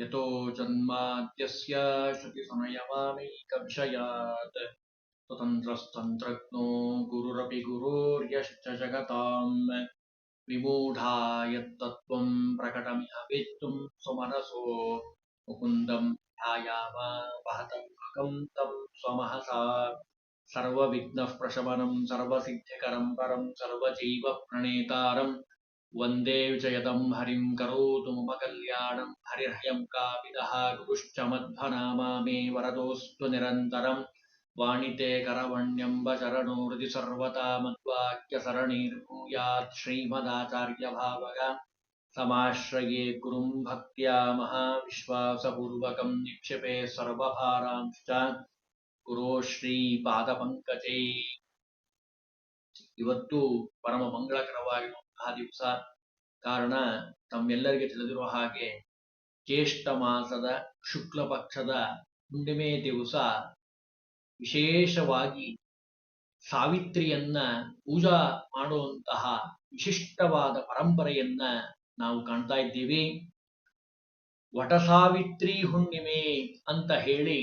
यतो जन्माद्यस्य श्रुतिसंयमामीकक्षयात् स्वतन्त्रस्तन्त्रज्ञो गुरुरपि गुरोर्यश्च जगताम् विमूढा यत्तत्त्वम् प्रकटमिह वेत्तुम् सुमनसो मुकुन्दम् ध्यायाम वहतम् तम् स्वमहसा। सर्वविघ्नः प्रशमनम् सर्वसिद्धिकरम् परम् सर्वजीवप्रणेतारम्। वन्दे विजयदं हरिं करोतु मम कल्याणं हरिर्हयं कापितः गुरुश्च मध्वनामा मे वरदोऽस्तु निरन्तरं वाणिते करवण्यम्बचरणो हृदि सर्वदा मद्वाक्यसरणीर्भूयात् श्रीमदाचार्यभावग समाश्रये गुरुं भक्त्या महाविश्वासपूर्वकं निक्षिपे सर्वभारांश्च ಗುರು ಶ್ರೀ ಪಾದಪಂಕಜೇ ಇವತ್ತು ಪರಮ ಮಂಗಳಕರವಾಗಿರುವಂತಹ ದಿವಸ ಕಾರಣ ತಮ್ಮೆಲ್ಲರಿಗೆ ತಿಳಿದಿರುವ ಹಾಗೆ ಜ್ಯೇಷ್ಠ ಮಾಸದ ಶುಕ್ಲ ಪಕ್ಷದ ಹುಣ್ಣಿಮೆ ದಿವಸ ವಿಶೇಷವಾಗಿ ಸಾವಿತ್ರಿಯನ್ನ ಪೂಜಾ ಮಾಡುವಂತಹ ವಿಶಿಷ್ಟವಾದ ಪರಂಪರೆಯನ್ನ ನಾವು ಕಾಣ್ತಾ ಇದ್ದೀವಿ. ವಟ ಸಾವಿತ್ರಿ ಹುಣ್ಣಿಮೆ ಅಂತ ಹೇಳಿ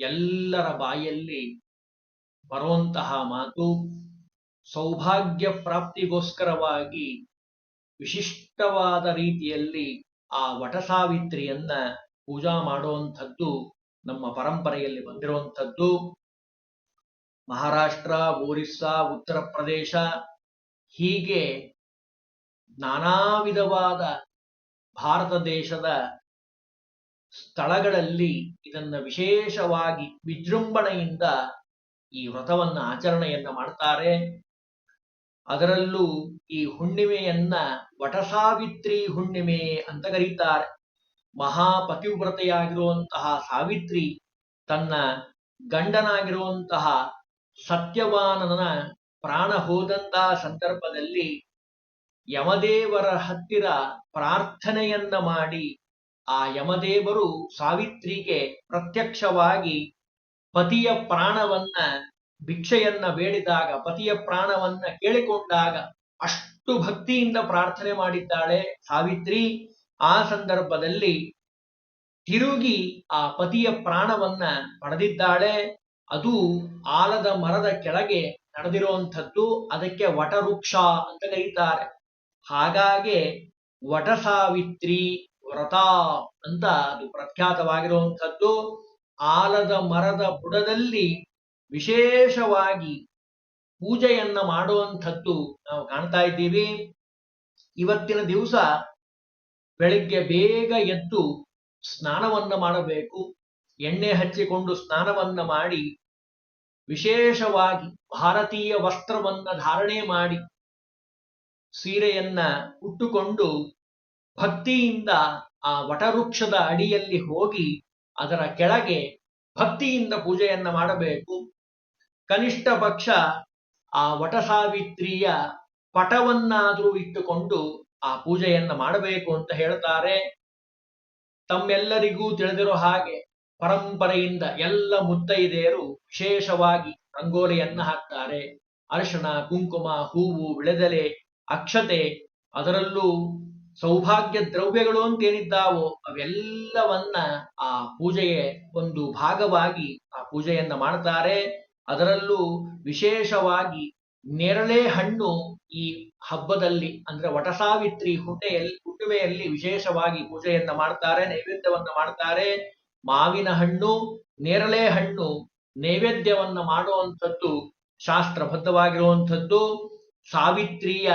ಎಲ್ಲರ ಬಾಯಲ್ಲಿ ಬರುವಂತಹ ಮಾತು ಸೌಭಾಗ್ಯ ಪ್ರಾಪ್ತಿಗೋಸ್ಕರವಾಗಿ ವಿಶಿಷ್ಟವಾದ ರೀತಿಯಲ್ಲಿ ಆ ವಟ ಸಾವಿತ್ರಿಯನ್ನ ಪೂಜಾ ಮಾಡುವಂಥದ್ದು ನಮ್ಮ ಪರಂಪರೆಯಲ್ಲಿ ಬಂದಿರುವಂಥದ್ದು. ಮಹಾರಾಷ್ಟ್ರ, ಒರಿಸ್ಸಾ, ಉತ್ತರ ಪ್ರದೇಶ ಹೀಗೆ ನಾನಾ ವಿಧವಾದ ಭಾರತ ದೇಶದ ಸ್ಥಳಗಳಲ್ಲಿ ಇದನ್ನ ವಿಶೇಷವಾಗಿ ವಿಜೃಂಭಣೆಯಿಂದ ಈ ವ್ರತವನ್ನ ಆಚರಣೆಯನ್ನ ಮಾಡ್ತಾರೆ. ಅದರಲ್ಲೂ ಈ ಹುಣ್ಣಿಮೆಯನ್ನ ವಟಸಾವಿತ್ರಿ ಹುಣ್ಣಿಮೆ ಅಂತ ಕರೀತಾರೆ. ಮಹಾಪತಿವ್ರತೆಯಾಗಿರುವಂತಹ ಸಾವಿತ್ರಿ ತನ್ನ ಗಂಡನಾಗಿರುವಂತಹ ಸತ್ಯವಾನನ ಪ್ರಾಣ ಹೋದಂತಹ ಸಂದರ್ಭದಲ್ಲಿ ಯಮದೇವರ ಹತ್ತಿರ ಪ್ರಾರ್ಥನೆಯನ್ನ ಮಾಡಿ ಆ ಯಮದೇವರು ಸಾವಿತ್ರಿಗೆ ಪ್ರತ್ಯಕ್ಷವಾಗಿ ಪತಿಯ ಪ್ರಾಣವನ್ನ ಭಿಕ್ಷೆಯನ್ನ ಬೇಡಿದಾಗ, ಪತಿಯ ಪ್ರಾಣವನ್ನ ಕೇಳಿಕೊಂಡಾಗ ಅಷ್ಟು ಭಕ್ತಿಯಿಂದ ಪ್ರಾರ್ಥನೆ ಮಾಡಿದ್ದಾಳೆ ಸಾವಿತ್ರಿ. ಆ ಸಂದರ್ಭದಲ್ಲಿ ತಿರುಗಿ ಆ ಪತಿಯ ಪ್ರಾಣವನ್ನ ಪಡೆದಿದ್ದಾಳೆ. ಅದು ಆಲದ ಮರದ ಕೆಳಗೆ ನಡೆದಿರುವಂಥದ್ದು, ಅದಕ್ಕೆ ವಟವೃಕ್ಷ ಅಂತ ಕರೀತಾರೆ. ಹಾಗಾಗಿ ವಟ ಸಾವಿತ್ರಿ ವ್ರತ ಅಂತ ಅದು ಪ್ರಖ್ಯಾತವಾಗಿರುವಂಥದ್ದು. ಆಲದ ಮರದ ಬುಡದಲ್ಲಿ ವಿಶೇಷವಾಗಿ ಪೂಜೆಯನ್ನ ಮಾಡುವಂಥದ್ದು ನಾವು ಕಾಣ್ತಾ ಇದ್ದೀವಿ. ಇವತ್ತಿನ ದಿವಸ ಬೆಳಿಗ್ಗೆ ಬೇಗ ಎದ್ದು ಸ್ನಾನವನ್ನ ಮಾಡಬೇಕು. ಎಣ್ಣೆ ಹಚ್ಚಿಕೊಂಡು ಸ್ನಾನವನ್ನ ಮಾಡಿ ವಿಶೇಷವಾಗಿ ಭಾರತೀಯ ವಸ್ತ್ರವನ್ನ ಧಾರಣೆ ಮಾಡಿ ಸೀರೆಯನ್ನ ಉಟ್ಟುಕೊಂಡು ಭಕ್ತಿಯಿಂದ ಆ ವಟವೃಕ್ಷದ ಅಡಿಯಲ್ಲಿ ಹೋಗಿ ಅದರ ಕೆಳಗೆ ಭಕ್ತಿಯಿಂದ ಪೂಜೆಯನ್ನ ಮಾಡಬೇಕು. ಕನಿಷ್ಠ ಪಕ್ಷ ಆ ವಟಸಾವಿತ್ರಿಯ ಪಟವನ್ನಾದರೂ ಇಟ್ಟುಕೊಂಡು ಆ ಪೂಜೆಯನ್ನ ಮಾಡಬೇಕು ಅಂತ ಹೇಳ್ತಾರೆ. ತಮ್ಮೆಲ್ಲರಿಗೂ ತಿಳಿದಿರೋ ಹಾಗೆ ಪರಂಪರೆಯಿಂದ ಎಲ್ಲ ಮುತ್ತೈದೆಯರು ವಿಶೇಷವಾಗಿ ರಂಗೋಲಿಯನ್ನ ಹಾಕ್ತಾರೆ. ಅರಿಶಿಣ, ಕುಂಕುಮ, ಹೂವು ಬಿಳೆದೆಲೆ ಅಕ್ಷತೆ ಅದರಲ್ಲೂ ಸೌಭಾಗ್ಯ ದ್ರವ್ಯಗಳು ಅಂತೇನಿದ್ದಾವೋ ಅವೆಲ್ಲವನ್ನ ಆ ಪೂಜೆಯ ಒಂದು ಭಾಗವಾಗಿ ಆ ಪೂಜೆಯನ್ನ ಮಾಡ್ತಾರೆ. ಅದರಲ್ಲೂ ವಿಶೇಷವಾಗಿ ನೇರಳೆ ಹಣ್ಣು ಈ ಹಬ್ಬದಲ್ಲಿ, ಅಂದ್ರೆ ವಟಸಾವಿತ್ರಿ ಹುಣ್ಣೆಯಲ್ಲಿ ಹುಣ್ಣಿಮೆಯಲ್ಲಿ ವಿಶೇಷವಾಗಿ ಪೂಜೆಯನ್ನ ಮಾಡ್ತಾರೆ, ನೈವೇದ್ಯವನ್ನ ಮಾಡ್ತಾರೆ. ಮಾವಿನ ಹಣ್ಣು, ನೇರಳೆ ಹಣ್ಣು ನೈವೇದ್ಯವನ್ನ ಮಾಡುವಂಥದ್ದು ಶಾಸ್ತ್ರಬದ್ಧವಾಗಿರುವಂಥದ್ದು. ಸಾವಿತ್ರಿಯ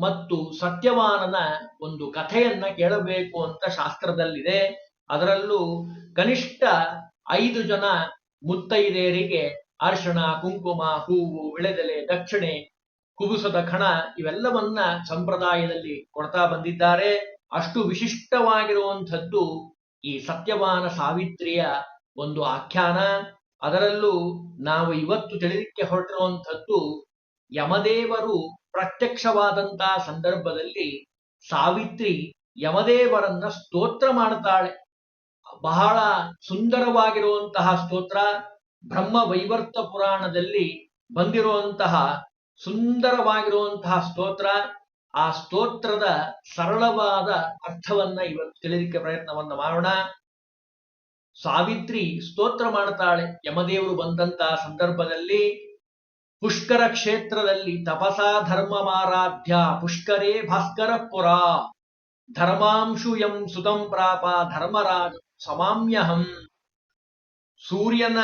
ಮತ್ತು ಸತ್ಯವಾನನ ಒಂದು ಕಥೆಯನ್ನ ಕೇಳಬೇಕು ಅಂತ ಶಾಸ್ತ್ರದಲ್ಲಿದೆ. ಅದರಲ್ಲೂ ಕನಿಷ್ಠ ಐದು ಜನ ಮುತ್ತೈದೆಯರಿಗೆ ಅರ್ಶನ ಕುಂಕುಮ, ಹೂವು ವಿಳೆದೆಲೆ ದಕ್ಷಿಣೆ, ಕುಬುಸದ ಕಣ ಇವೆಲ್ಲವನ್ನ ಸಂಪ್ರದಾಯದಲ್ಲಿ ಕೊಡ್ತಾ ಬಂದಿದ್ದಾರೆ. ಅಷ್ಟು ವಿಶಿಷ್ಟವಾಗಿರುವಂಥದ್ದು ಈ ಸತ್ಯವಾನ ಸಾವಿತ್ರಿಯ ಒಂದು ಆಖ್ಯಾನ. ಅದರಲ್ಲೂ ನಾವು ಇವತ್ತು ತಿಳಿಲಿಕ್ಕೆ ಹೊರಟಿರುವಂಥದ್ದು ಯಮದೇವರು ಪ್ರತ್ಯಕ್ಷವಾದಂತಹ ಸಂದರ್ಭದಲ್ಲಿ ಸಾವಿತ್ರಿ ಯಮದೇವರನ್ನ ಸ್ತೋತ್ರ ಮಾಡುತ್ತಾಳೆ ಬಹಳ ಸುಂದರವಾಗಿರುವಂತಹ ಸ್ತೋತ್ರ. ಬ್ರಹ್ಮ ವೈವರ್ತ ಪುರಾಣದಲ್ಲಿ ಬಂದಿರುವಂತಹ ಸುಂದರವಾಗಿರುವಂತಹ ಸ್ತೋತ್ರ, ಆ ಸ್ತೋತ್ರದ ಸರಳವಾದ ಅರ್ಥವನ್ನ ಇವತ್ತು ತಿಳಿಲಿಕ್ಕೆ ಪ್ರಯತ್ನವನ್ನು ಮಾಡೋಣ. ಸಾವಿತ್ರಿ ಸ್ತೋತ್ರ ಮಾಡ್ತಾಳೆ. ಯಮದೇವರು ಬಂದಂತಹ ಸಂದರ್ಭದಲ್ಲಿ ಪುಷ್ಕರ ಕ್ಷೇತ್ರದಲ್ಲಿ ತಪಸಾ ಧರ್ಮಮಾರಾಧ್ಯ ಪುಷ್ಕರೇ ಭಾಸ್ಕರ ಪುರ. ಧರ್ಮಾಂಶು ಯಂ ಸುತಂ ಪ್ರಾಪ ಧರ್ಮರಾಜ ಸಮಾಮ್ಯಹಂ. ಸೂರ್ಯನ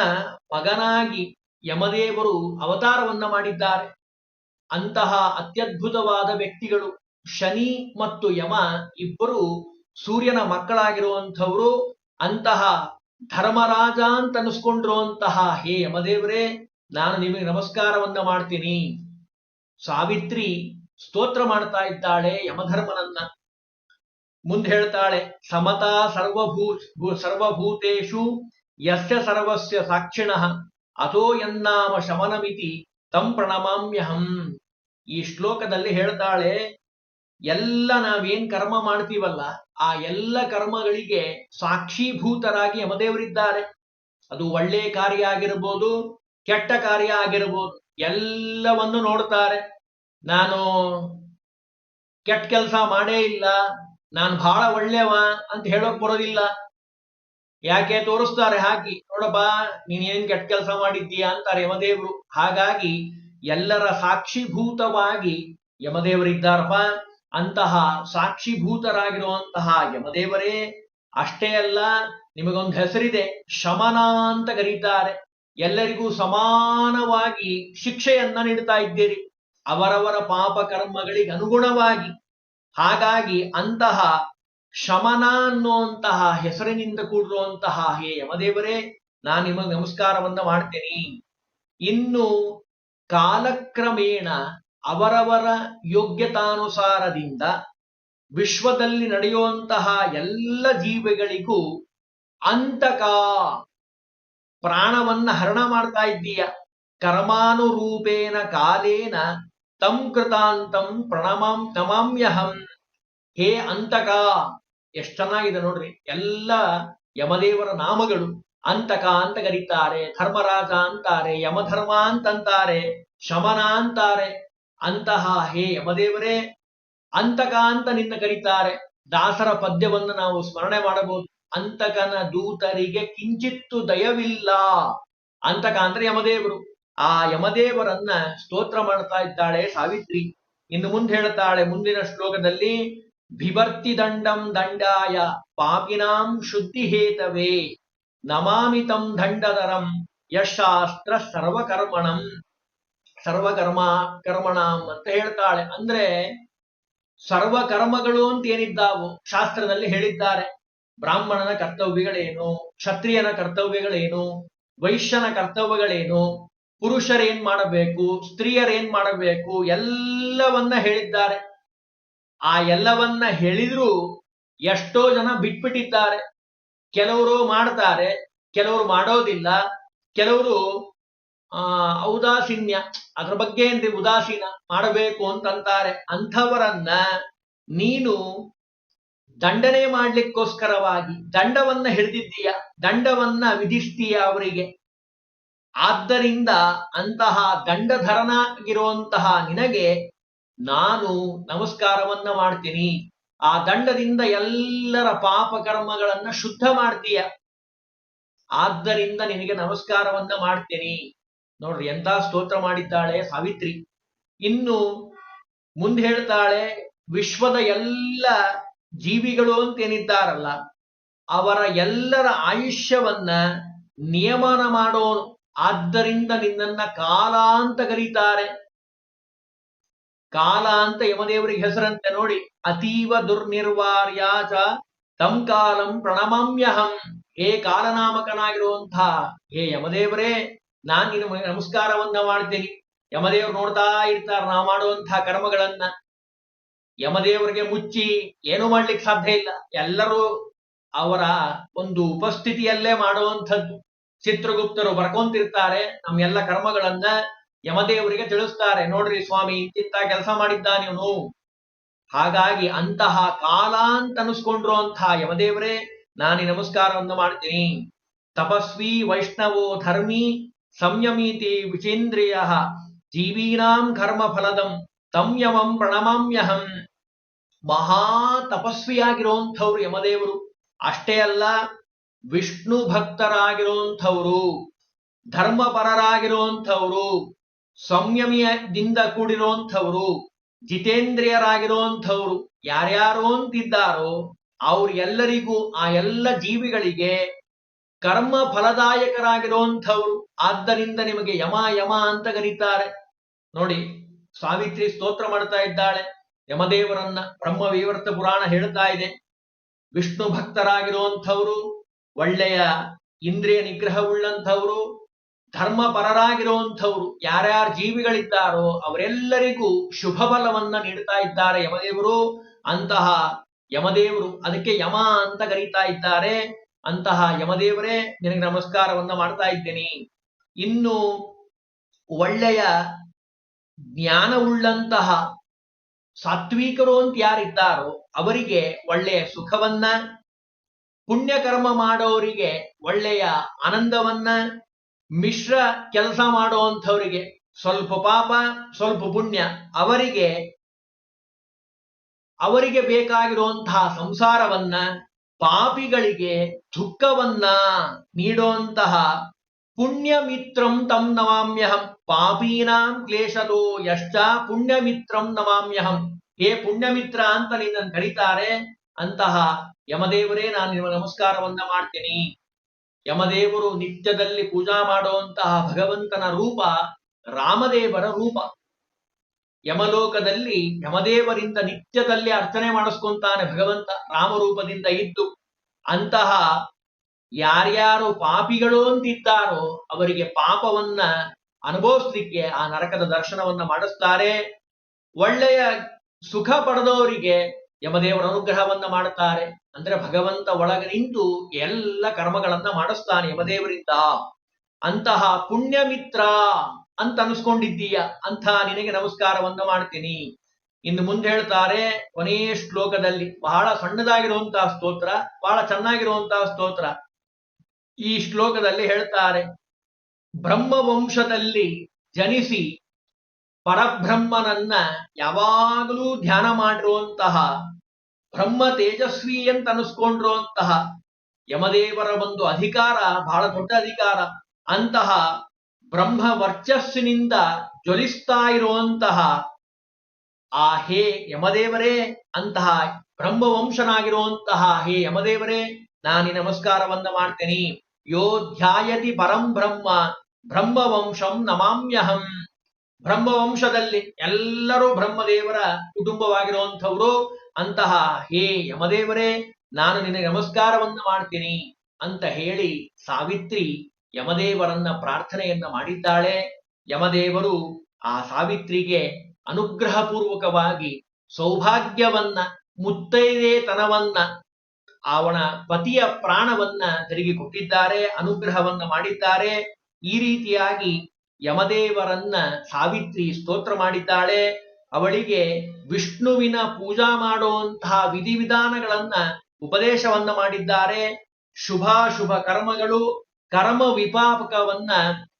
ಮಗನಾಗಿ ಯಮದೇವರು ಅವತಾರವನ್ನ ಮಾಡಿದ್ದಾರೆ. ಅಂತಹ ಅತ್ಯದ್ಭುತವಾದ ವ್ಯಕ್ತಿಗಳು ಶನಿ ಮತ್ತು ಯಮ ಇಬ್ಬರು ಸೂರ್ಯನ ಮಕ್ಕಳಾಗಿರುವಂಥವರು, ಅಂತಹ ಧರ್ಮರಾಜ ಅಂತ ಅನಿಸ್ಕೊಂಡಿರುವಂತಹ ಹೇ ಯಮದೇವರೇ, ನಾನು ನಿಮಗೆ ನಮಸ್ಕಾರವನ್ನ ಮಾಡ್ತೀನಿ. ಸಾವಿತ್ರಿ ಸ್ತೋತ್ರ ಮಾಡ್ತಾ ಇದ್ದಾಳೆ ಯಮಧರ್ಮನನ್ನ. ಮುಂದೆ ಹೇಳ್ತಾಳೆ, ಸಮತಾ ಸರ್ವಭೂ ಸರ್ವಭೂತೇಶು ಯಸ್ಯ ಸರ್ವಸ್ಯ ಸಾಕ್ಷಿಣ ಅಥೋ ಎನ್ನಾಮ ಶಮನಮಿತಿ ತಂ ಪ್ರಣಮಾಮ್ಯಹಂ ಈ ಶ್ಲೋಕದಲ್ಲಿ ಹೇಳ್ತಾಳೆ, ಎಲ್ಲ ನಾವೇನ್ ಕರ್ಮ ಮಾಡ್ತೀವಲ್ಲ, ಆ ಎಲ್ಲ ಕರ್ಮಗಳಿಗೆ ಸಾಕ್ಷೀಭೂತರಾಗಿ ಯಮದೇವರಿದ್ದಾರೆ. ಅದು ಒಳ್ಳೆ ಕಾರ್ಯ ಆಗಿರ್ಬೋದು, ಕೆಟ್ಟ ಕಾರ್ಯ ಆಗಿರ್ಬೋದು, ಎಲ್ಲವನ್ನು ನೋಡ್ತಾರೆ. ನಾನು ಕೆಟ್ಟ ಕೆಲಸ ಮಾಡೇ ಇಲ್ಲ, ನಾನು ಬಹಳ ಒಳ್ಳೆಯವ ಅಂತ ಹೇಳೋಕ್ ಬರೋದಿಲ್ಲ. ಯಾಕೆ ತೋರಿಸ್ತಾರೆ? ಹಾಕಿ ನೋಡಪ್ಪ ನೀನ್ ಏನ್ ಕೆಟ್ಟ ಕೆಲಸ ಮಾಡಿದ್ದೀಯಾ ಅಂತಾರೆ ಯಮದೇವರು. ಹಾಗಾಗಿ ಎಲ್ಲರ ಸಾಕ್ಷಿಭೂತವಾಗಿ ಯಮದೇವರಿದ್ದಾರಪ್ಪ. ಅಂತಹ ಸಾಕ್ಷಿಭೂತರಾಗಿರುವಂತಹ ಯಮದೇವರೇ, ಅಷ್ಟೇ ಅಲ್ಲ, ನಿಮಗೊಂದು ಹೆಸರಿದೆ. ಶಮನ ಅಂತ ಕರೀತಾರೆ. ಎಲ್ಲರಿಗೂ ಸಮಾನವಾಗಿ ಶಿಕ್ಷೆಯನ್ನ ನೀಡ್ತಾ ಇದ್ದೀರಿ. ಅವರವರ ಪಾಪ ಕರ್ಮಗಳಿಗೆ ಅನುಗುಣವಾಗಿ. ಹಾಗಾಗಿ ಅಂತಹ ಶಮನ ಅನ್ನುವಂತಹ ಹೆಸರಿನಿಂದ ಕೂಡಿರುವಂತಹ, ಹೇ ಯಮದೇವರೇ, ನಾನು ನಿಮಗೆ ನಮಸ್ಕಾರವನ್ನ ಮಾಡ್ತೇನೆ. ಇನ್ನು ಕಾಲಕ್ರಮೇಣ ಅವರವರ ಯೋಗ್ಯತಾನುಸಾರದಿಂದ ವಿಶ್ವದಲ್ಲಿ ನಡೆಯುವಂತಹ ಎಲ್ಲ ಜೀವಿಗಳಿಗೂ ಅಂತಕ ಪ್ರಾಣವನ್ನ ಹರಣ ಮಾಡ್ತಾ ಇದ್ದೀಯ. ಕರ್ಮಾನುರೂಪೇನ ಕಾಲೇನ ತಂ ಕೃತಾಂತಂ ಪ್ರಣಮಾಂ ನಮಾಮ್ಯಹಂ ಹೇ ಅಂತಕ ಎಷ್ಟ್ ಚೆನ್ನಾಗಿದೆ ನೋಡ್ರಿ. ಎಲ್ಲ ಯಮದೇವರ ನಾಮಗಳು ಅಂತಕ ಅಂತ ಕರೀತಾರೆ ಧರ್ಮರಾಜ ಅಂತಾರೆ, ಯಮಧರ್ಮ ಅಂತಂತಾರೆ, ಶಮನ ಅಂತಾರೆ. ಅಂತಹ ಹೇ ಯಮದೇವರೇ, ಅಂತಕ ಅಂತ ನಿನ್ನ ಕರೀತಾರೆ. ದಾಸರ ಪದ್ಯವನ್ನು ನಾವು ಸ್ಮರಣೆ ಮಾಡಬಹುದು. ಅಂತಕನ ದೂತರಿಗೆ ಕಿಂಚಿತ್ತು ದಯವಿಲ್ಲ. ಅಂತಕ ಅಂದ್ರೆ ಯಮದೇವರು. ಆ ಯಮದೇವರನ್ನ ಸ್ತೋತ್ರ ಮಾಡ್ತಾ ಇದ್ದಾಳೆ ಸಾವಿತ್ರಿ. ಇನ್ನು ಮುಂದೆ ಹೇಳ್ತಾಳೆ ಮುಂದಿನ ಶ್ಲೋಕದಲ್ಲಿ ಬಿಭರ್ತಿ ದಂಡಂ ದಂಡಾಯ ಪಾಪಿನಾಂ ಶುದ್ಧಿ ಹೇತವೇ ನಮಾಮಿ ತಂ ದಂಡದರಂ ಯಶಾಸ್ತ್ರ ಸರ್ವಕರ್ಮಣಂ. ಸರ್ವಕರ್ಮ ಕರ್ಮಣಂ ಅಂತ ಹೇಳ್ತಾಳೆ. ಅಂದ್ರೆ ಸರ್ವಕರ್ಮಗಳು ಅಂತ ಏನಿದ್ದಾವು? ಶಾಸ್ತ್ರದಲ್ಲಿ ಹೇಳಿದ್ದಾರೆ. ಬ್ರಾಹ್ಮಣನ ಕರ್ತವ್ಯಗಳೇನು? ಕ್ಷತ್ರಿಯನ ಕರ್ತವ್ಯಗಳೇನು? ವೈಶ್ಯನ ಕರ್ತವ್ಯಗಳೇನು? ಪುರುಷರೇನ್ ಮಾಡಬೇಕು? ಸ್ತ್ರೀಯರೇನ್ ಮಾಡಬೇಕು? ಎಲ್ಲವನ್ನ ಹೇಳಿದ್ದಾರೆ. ಆ ಎಲ್ಲವನ್ನ ಹೇಳಿದ್ರು ಎಷ್ಟೋ ಜನ ಬಿಟ್ಬಿಟ್ಟಿದ್ದಾರೆ. ಕೆಲವರು ಮಾಡ್ತಾರೆ, ಕೆಲವರು ಮಾಡೋದಿಲ್ಲ, ಕೆಲವರು, ಆ, ಔದಾಸೀನ್ಯ, ಅದ್ರ ಬಗ್ಗೆ ಏನ್ರಿ ಉದಾಸೀನ? ಮಾಡಬೇಕು ಅಂತಂತಾರೆ. ಅಂಥವರನ್ನ ನೀನು ದಂಡನೆ ಮಾಡ್ಲಿಕ್ಕೋಸ್ಕರವಾಗಿ ದಂಡವನ್ನ ಹಿಡಿದಿದ್ದೀಯ? ದಂಡವನ್ನ ವಿಧಿಸ್ತೀಯ ಅವರಿಗೆ? ಆದ್ದರಿಂದ ಅಂತಹ ದಂಡಧರನಾಗಿರುವಂತಹ ನಿನಗೆ ನಾನು ನಮಸ್ಕಾರವನ್ನ ಮಾಡ್ತೀನಿ. ಆ ದಂಡದಿಂದ ಎಲ್ಲರ ಪಾಪ ಕರ್ಮಗಳನ್ನ ಶುದ್ಧ ಮಾಡ್ತೀಯ? ಆದ್ದರಿಂದ ನಿನಗೆ ನಮಸ್ಕಾರವನ್ನ ಮಾಡ್ತೀನಿ. ನೋಡ್ರಿ ಎಂತ ಸ್ತೋತ್ರ ಮಾಡಿದ್ದಾಳೆ ಸಾವಿತ್ರಿ. ಇನ್ನು ಮುಂದೆ ಹೇಳ್ತಾಳೆ, ವಿಶ್ವದ ಎಲ್ಲ ಜೀವಿಗಳು ಅಂತ ಏನಿದ್ದಾರಲ್ಲ ಅವರ ಎಲ್ಲರ ಆಯುಷ್ಯವನ್ನ ನಿಯಮನ ಮಾಡೋನು. ಆದ್ದರಿಂದ ನಿನ್ನನ್ನ ಕಾಲ ಅಂತ ಕರೀತಾರೆ. ಕಾಲ ಅಂತ ಯಮದೇವರಿಗೆ ಹೆಸರಂತೆ ನೋಡಿ, ಅತೀವ ದುರ್ನಿರ್ವಾರ್ಯಾಚ ತಂ ಕಾಲಂ ಪ್ರಣಮಾಮ್ಯಹಂ ಏ ಕಾಲನಾಮಕನಾಗಿರುವಂತಹ ಏ ಯಮದೇವರೇ, ನಾನು ನಿನ್ನ ನಮಸ್ಕಾರವನ್ನ ಮಾಡ್ತೀನಿ. ಯಮದೇವರು ನೋಡ್ತಾ ಇರ್ತಾರ ನಾ ಮಾಡುವಂತಹ ಕರ್ಮಗಳನ್ನ. ಯಮದೇವರಿಗೆ ಮುಚ್ಚಿ ಏನು ಮಾಡ್ಲಿಕ್ಕೆ ಸಾಧ್ಯ ಇಲ್ಲ. ಎಲ್ಲರೂ ಅವರ ಒಂದು ಉಪಸ್ಥಿತಿಯಲ್ಲೇ ಮಾಡುವಂಥದ್ದು. ಚಿತ್ರಗುಪ್ತರು ಬರ್ಕೊಂತಿರ್ತಾರೆ, ನಮ್ಮೆಲ್ಲ ಕರ್ಮಗಳನ್ನ ಯಮದೇವರಿಗೆ ತಿಳಿಸ್ತಾರೆ, ನೋಡ್ರಿ ಸ್ವಾಮಿ, ಇಂತಿಂತ ಕೆಲಸ ಮಾಡಿದ್ದಾನೆ ನೋ ಹಾಗಾಗಿ ಅಂತಹ ಕಾಲ ಅಂತ ಅನಿಸ್ಕೊಂಡಿರುವಂತಹ ಯಮದೇವರೇ, ನಾನು ನಮಸ್ಕಾರವನ್ನು ಮಾಡ್ತೀನಿ. ತಪಸ್ವಿ ವೈಷ್ಣವೋ ಧರ್ಮಿ ಸಂಯಮೀತಿ ವಿಚೇಂದ್ರಿಯ ಜೀವೀನಾಂ ಕರ್ಮ ಫಲದಂ ಸಂಯಮಂ ಪ್ರಣಮಾಮ್ಯಹಂ ಮಹಾ ತಪಸ್ವಿಯಾಗಿರುವಂಥವ್ರು ಯಮದೇವರು. ಅಷ್ಟೇ ಅಲ್ಲ, ವಿಷ್ಣು ಭಕ್ತರಾಗಿರುವಂಥವ್ರು ಧರ್ಮಪರರಾಗಿರುವಂಥವ್ರು ಸಂಯಮಿಯದಿಂದ ಕೂಡಿರುವಂಥವ್ರು, ಜಿತೇಂದ್ರಿಯರಾಗಿರುವಂಥವ್ರು ಯಾರ್ಯಾರು ಅಂತಿದ್ದಾರೋ ಅವ್ರೆಲ್ಲರಿಗೂ ಆ ಎಲ್ಲ ಜೀವಿಗಳಿಗೆ ಕರ್ಮ ಫಲದಾಯಕರಾಗಿರುವಂಥವ್ರು ಆದ್ದರಿಂದ ನಿಮಗೆ ಯಮ ಯಮ ಅಂತ ಕರೀತಾರೆ. ನೋಡಿ, ಸಾವಿತ್ರಿ ಸ್ತೋತ್ರ ಮಾಡ್ತಾ ಇದ್ದಾಳೆ. ಯಮದೇವರನ್ನ ಬ್ರಹ್ಮ ವಿವರ್ತ ಪುರಾಣ ಹೇಳ್ತಾ ಇದೆ. ವಿಷ್ಣು ಭಕ್ತರಾಗಿರುವಂಥವ್ರು, ಒಳ್ಳೆಯ ಇಂದ್ರಿಯ ನಿಗ್ರಹವುಳ್ಳಂಥವ್ರು ಧರ್ಮ ಪರರಾಗಿರುವಂಥವ್ರು ಯಾರ್ಯಾರ ಜೀವಿಗಳಿದ್ದಾರೋ ಅವರೆಲ್ಲರಿಗೂ ಶುಭ ಬಲವನ್ನ ನೀಡ್ತಾ ಇದ್ದಾರೆ. ಯಮದೇವರು ಅಂತಹ ಯಮದೇವರು, ಅದಕ್ಕೆ ಯಮ ಅಂತ ಕರೀತಾ ಇದ್ದಾರೆ. ಅಂತಹ ಯಮದೇವರೇ, ನಿನಗೆ ನಮಸ್ಕಾರವನ್ನ ಮಾಡ್ತಾ ಇದ್ದೇನೆ. ಇನ್ನು ಒಳ್ಳೆಯ ಜ್ಞಾನವುಳ್ಳಂತಹ ಸಾತ್ವಿಕರು ಅಂತ ಯಾರಿದ್ದಾರೋ ಅವರಿಗೆ ಒಳ್ಳೆಯ ಸುಖವನ್ನ, ಪುಣ್ಯಕರ್ಮ ಮಾಡೋರಿಗೆ ಒಳ್ಳೆಯ ಆನಂದವನ್ನ ಮಿಶ್ರ ಕೆಲಸ ಮಾಡುವಂಥವರಿಗೆ ಸ್ವಲ್ಪ ಪಾಪ, ಸ್ವಲ್ಪ ಪುಣ್ಯ, ಅವರಿಗೆ ಅವರಿಗೆ ಬೇಕಾಗಿರುವಂತಹ ಸಂಸಾರವನ್ನ ಪಾಪಿಗಳಿಗೆ ದುಃಖವನ್ನ ನೀಡುವಂತಹ ಪುಣ್ಯ ಮಿತ್ರಂ ತಂ ನಮಾಮ್ಯಹಂ. ಪಾಪೀನಾಂ ಕ್ಲೇಶಲೋ ಯಶ್ಚ ಪುಣ್ಯ ಮಿತ್ರಂ ನಮಾಮ್ಯಹಂ. ಹೇ ಪುಣ್ಯ ಮಿತ್ರ ಅಂತ ನಿನ್ನನ್ನು ಕರೀತಾರೆ. ಅಂತಹ ಯಮದೇವರೇ, ನಾನು ನಿಮಗೆ ನಮಸ್ಕಾರವನ್ನ ಮಾಡ್ತೀನಿ. ಯಮದೇವರು ನಿತ್ಯದಲ್ಲಿ ಪೂಜಾ ಮಾಡುವಂತಹ ಭಗವಂತನ ರೂಪ ರಾಮದೇವರ ರೂಪ. ಯಮಲೋಕದಲ್ಲಿ ಯಮದೇವರಿಂದ ನಿತ್ಯದಲ್ಲಿ ಅರ್ಚನೆ ಮಾಡಿಸ್ಕೊಂತಾನೆ ಭಗವಂತ ರಾಮರೂಪದಿಂದ ಇದ್ದು, ಅಂತಹ ಯಾರ್ಯಾರು ಪಾಪಿಗಳು ಅಂತಿದ್ದಾರೋ ಅವರಿಗೆ ಪಾಪವನ್ನ ಅನುಭವಿಸ್ಲಿಕ್ಕೆ ಆ ನರಕದ ದರ್ಶನವನ್ನ ಮಾಡಿಸ್ತಾರೆ. ಒಳ್ಳೆಯ ಸುಖ ಪಡೆದವರಿಗೆ ಯಮದೇವರ ಅನುಗ್ರಹವನ್ನ ಮಾಡುತ್ತಾರೆ. ಅಂದ್ರೆ ಭಗವಂತ ಒಳಗ ನಿಂತು ಎಲ್ಲ ಕರ್ಮಗಳನ್ನ ಮಾಡಿಸ್ತಾನೆ ಯಮದೇವರಿಂದ. ಅಂತಹ ಪುಣ್ಯ ಮಿತ್ರ ಅಂತ ಅನ್ಸ್ಕೊಂಡಿದ್ದೀಯ? ಅಂತ ನಿನಗೆ ನಮಸ್ಕಾರವನ್ನ ಮಾಡ್ತೀನಿ. ಇನ್ನು ಮುಂದೆ ಹೇಳ್ತಾರೆ ಕೊನೆಯ ಶ್ಲೋಕದಲ್ಲಿ ಬಹಳ ಸಣ್ಣದಾಗಿರುವಂತಹ ಸ್ತೋತ್ರ, ಬಹಳ ಚೆನ್ನಾಗಿರುವಂತಹ ಸ್ತೋತ್ರ. ಈ ಶ್ಲೋಕದಲ್ಲಿ ಹೇಳ್ತಾರೆ, ಬ್ರಹ್ಮವಂಶದಲ್ಲಿ ಜನಿಸಿ ಪರಬ್ರಹ್ಮನನ್ನ ಯಾವಾಗಲೂ ಧ್ಯಾನ ಮಾಡಿರುವಂತಹ ಬ್ರಹ್ಮ ತೇಜಸ್ವಿ ಅಂತ ಅನಿಸ್ಕೊಂಡಿರುವಂತಹ ಯಮದೇವರ ಒಂದು ಅಧಿಕಾರ, ಬಹಳ ದೊಡ್ಡ ಅಧಿಕಾರ, ಅಂತಹ ಬ್ರಹ್ಮ ವರ್ಚಸ್ಸಿನಿಂದ ಜ್ವಲಿಸ್ತಾ ಇರುವಂತಹ ಆ ಹೇ ಯಮದೇವರೇ, ಅಂತಹ ಬ್ರಹ್ಮವಂಶನಾಗಿರುವಂತಹ ಹೇ ಯಮದೇವರೇ, ನಾನಿ ನಮಸ್ಕಾರವನ್ನ ಮಾಡ್ತೇನೆ. ಯೋ ಧ್ಯಾಯತಿ ಪರಂ ಬ್ರಹ್ಮ, ಬ್ರಹ್ಮವಂಶಂ ನಮಾಮ್ಯಹಂ. ಬ್ರಹ್ಮವಂಶದಲ್ಲಿ ಎಲ್ಲರೂ ಬ್ರಹ್ಮದೇವರ ಕುಟುಂಬವಾಗಿರುವಂಥವರು, ಅಂತಹ, ಹೇ ಯಮದೇವರೇ, ನಾನು ನಿನಗೆ ನಮಸ್ಕಾರವನ್ನು ಮಾಡ್ತೀನಿ ಅಂತ ಹೇಳಿ ಸಾವಿತ್ರಿ ಯಮದೇವರನ್ನ ಪ್ರಾರ್ಥನೆಯನ್ನ ಮಾಡಿದ್ದಾಳೆ. ಯಮದೇವರು ಆ ಸಾವಿತ್ರಿಗೆ ಅನುಗ್ರಹ ಪೂರ್ವಕವಾಗಿ ಸೌಭಾಗ್ಯವನ್ನ, ಮುತ್ತೈದೇತನವನ್ನ, ಅವನ ಪತಿಯ ಪ್ರಾಣವನ್ನ ತಿರುಗಿ ಕೊಟ್ಟಿದ್ದಾರೆ ಅನುಗ್ರಹವನ್ನ ಮಾಡಿದ್ದಾರೆ. ಈ ರೀತಿಯಾಗಿ ಯಮದೇವರನ್ನ ಸಾವಿತ್ರಿ ಸ್ತೋತ್ರ ಮಾಡಿದ್ದಾಳೆ. ಅವಳಿಗೆ ವಿಷ್ಣುವಿನ ಪೂಜಾ ಮಾಡುವಂತಹ ವಿಧಿವಿಧಾನಗಳನ್ನ ಉಪದೇಶವನ್ನ ಮಾಡಿದ್ದಾರೆ. ಶುಭಾಶುಭ ಕರ್ಮಗಳು, ಕರ್ಮ ವಿಪಾಪಕವನ್ನ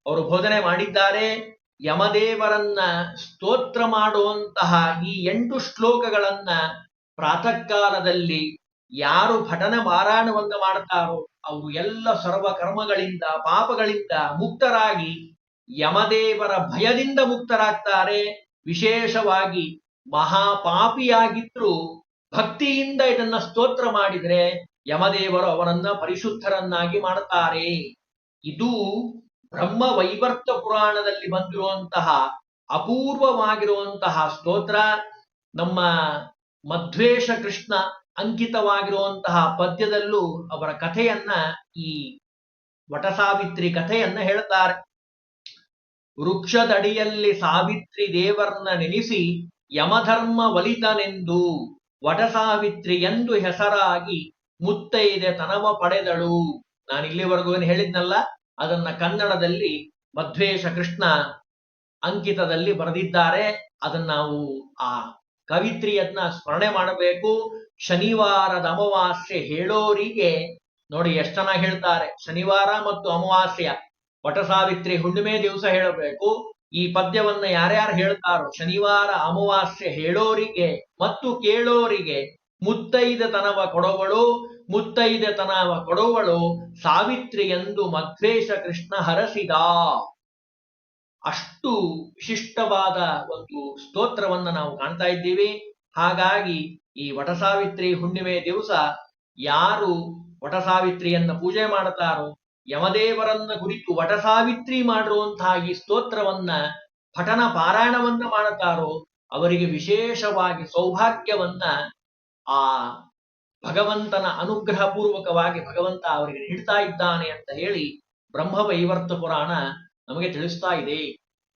ಅವರು ಬೋಧನೆ ಮಾಡಿದ್ದಾರೆ. ಯಮದೇವರನ್ನ ಸ್ತೋತ್ರ ಮಾಡುವಂತಹ ಈ ಎಂಟು ಶ್ಲೋಕಗಳನ್ನ ಪ್ರಾತಃ ಕಾಲದಲ್ಲಿ ಯಾರು ಪಠನ ಮಾರಾಯಣವನ್ನು ಮಾಡ್ತಾರೋ, ಅವರು ಎಲ್ಲ ಸರ್ವ ಕರ್ಮಗಳಿಂದ, ಪಾಪಗಳಿಂದ ಮುಕ್ತರಾಗಿ ಯಮದೇವರ ಭಯದಿಂದ ಮುಕ್ತರಾಗ್ತಾರೆ. ವಿಶೇಷವಾಗಿ ಮಹಾಪಾಪಿಯಾಗಿದ್ರು ಭಕ್ತಿಯಿಂದ ಇದನ್ನ ಸ್ತೋತ್ರ ಮಾಡಿದ್ರೆ ಯಮದೇವರು ಅವರನ್ನ ಪರಿಶುದ್ಧರನ್ನಾಗಿ ಮಾಡುತ್ತಾರೆ. ಇದು ಬ್ರಹ್ಮ ವೈವರ್ತ ಪುರಾಣದಲ್ಲಿ ಬಂದಿರುವಂತಹ ಅಪೂರ್ವವಾಗಿರುವಂತಹ ಸ್ತೋತ್ರ. ನಮ್ಮ ಮಧ್ವೇಶ ಕೃಷ್ಣ ಅಂಕಿತವಾಗಿರುವಂತಹ ಪದ್ಯದಲ್ಲೂ ಅವರ ಕಥೆಯನ್ನ ಈ ವಟಸಾವಿತ್ರಿ ಕಥೆಯನ್ನ ಹೇಳ್ತಾರೆ. ವೃಕ್ಷದಡಿಯಲ್ಲಿ ಸಾವಿತ್ರಿ ದೇವರನ್ನ ನೆನೆಸಿ ಯಮಧರ್ಮ ಒಲಿತನೆಂದು ವಟಸಾವಿತ್ರಿ ಎಂದು ಹೆಸರಾಗಿ ಮುತ್ತೈದೆ ತನವ ಪಡೆದಳು. ನಾನು ಇಲ್ಲಿವರೆಗೂ ಏನು ಹೇಳಿದ್ನಲ್ಲ, ಅದನ್ನ ಕನ್ನಡದಲ್ಲಿ ಮಧ್ವೇಶ ಕೃಷ್ಣ ಅಂಕಿತದಲ್ಲಿ ಬರೆದಿದ್ದಾರೆ. ಅದನ್ನ ನಾವು ಆ ಕವಿತ್ರಿಯನ್ನ ಸ್ಮರಣೆ ಮಾಡಬೇಕು. ಶನಿವಾರದ ಅಮಾವಾಸ್ಯೆ ಹೇಳೋರಿಗೆ ನೋಡಿ ಎಷ್ಟು ಚೆನ್ನಾಗಿ ಹೇಳ್ತಾರೆ, ಶನಿವಾರ ಮತ್ತು ಅಮಾವಾಸ್ಯ ವಟ ಸಾವಿತ್ರಿ ಹುಣ್ಣಿಮೆ ದಿವಸ ಹೇಳಬೇಕು. ಈ ಪದ್ಯವನ್ನ ಯಾರ್ಯಾರು ಹೇಳ್ತಾರೋ ಶನಿವಾರ ಅಮಾವಾಸ್ಯೆ ಹೇಳೋರಿಗೆ ಮತ್ತು ಕೇಳೋರಿಗೆ ಮುತ್ತೈದತನವ ಕೊಡವಳು ಮುತ್ತೈದತನವ ಕೊಡವಳು ಸಾವಿತ್ರಿ ಎಂದು ಮಧ್ವೇಶ ಕೃಷ್ಣ ಹರಸಿದ. ಅಷ್ಟು ವಿಶಿಷ್ಟವಾದ ಒಂದು ಸ್ತೋತ್ರವನ್ನ ನಾವು ಕಾಣ್ತಾ ಇದ್ದೀವಿ. ಹಾಗಾಗಿ ಈ ವಟಸಾವಿತ್ರಿ ಹುಣ್ಣಿಮೆ ದಿವಸ ಯಾರು ವಟಸಾವಿತ್ರಿಯನ್ನ ಪೂಜೆ ಮಾಡುತ್ತಾರೋ ಯಮದೇವರನ್ನ ಕುರಿತು ವಟಸಾವಿತ್ರಿ ಮಾಡಿರುವಂತಹ ಈ ಸ್ತೋತ್ರವನ್ನ, ಪಠನ ಪಾರಾಯಣವನ್ನ ಮಾಡುತ್ತಾರೋ, ಅವರಿಗೆ ವಿಶೇಷವಾಗಿ ಸೌಭಾಗ್ಯವನ್ನ ಆ ಭಗವಂತನ ಅನುಗ್ರಹ ಪೂರ್ವಕವಾಗಿ ಭಗವಂತ ಅವರಿಗೆ ನೀಡ್ತಾ ಇದ್ದಾನೆ ಅಂತ ಹೇಳಿ ಬ್ರಹ್ಮವೈವರ್ತ ಪುರಾಣ ನಮಗೆ ತಿಳಿಸ್ತಾ ಇದೆ.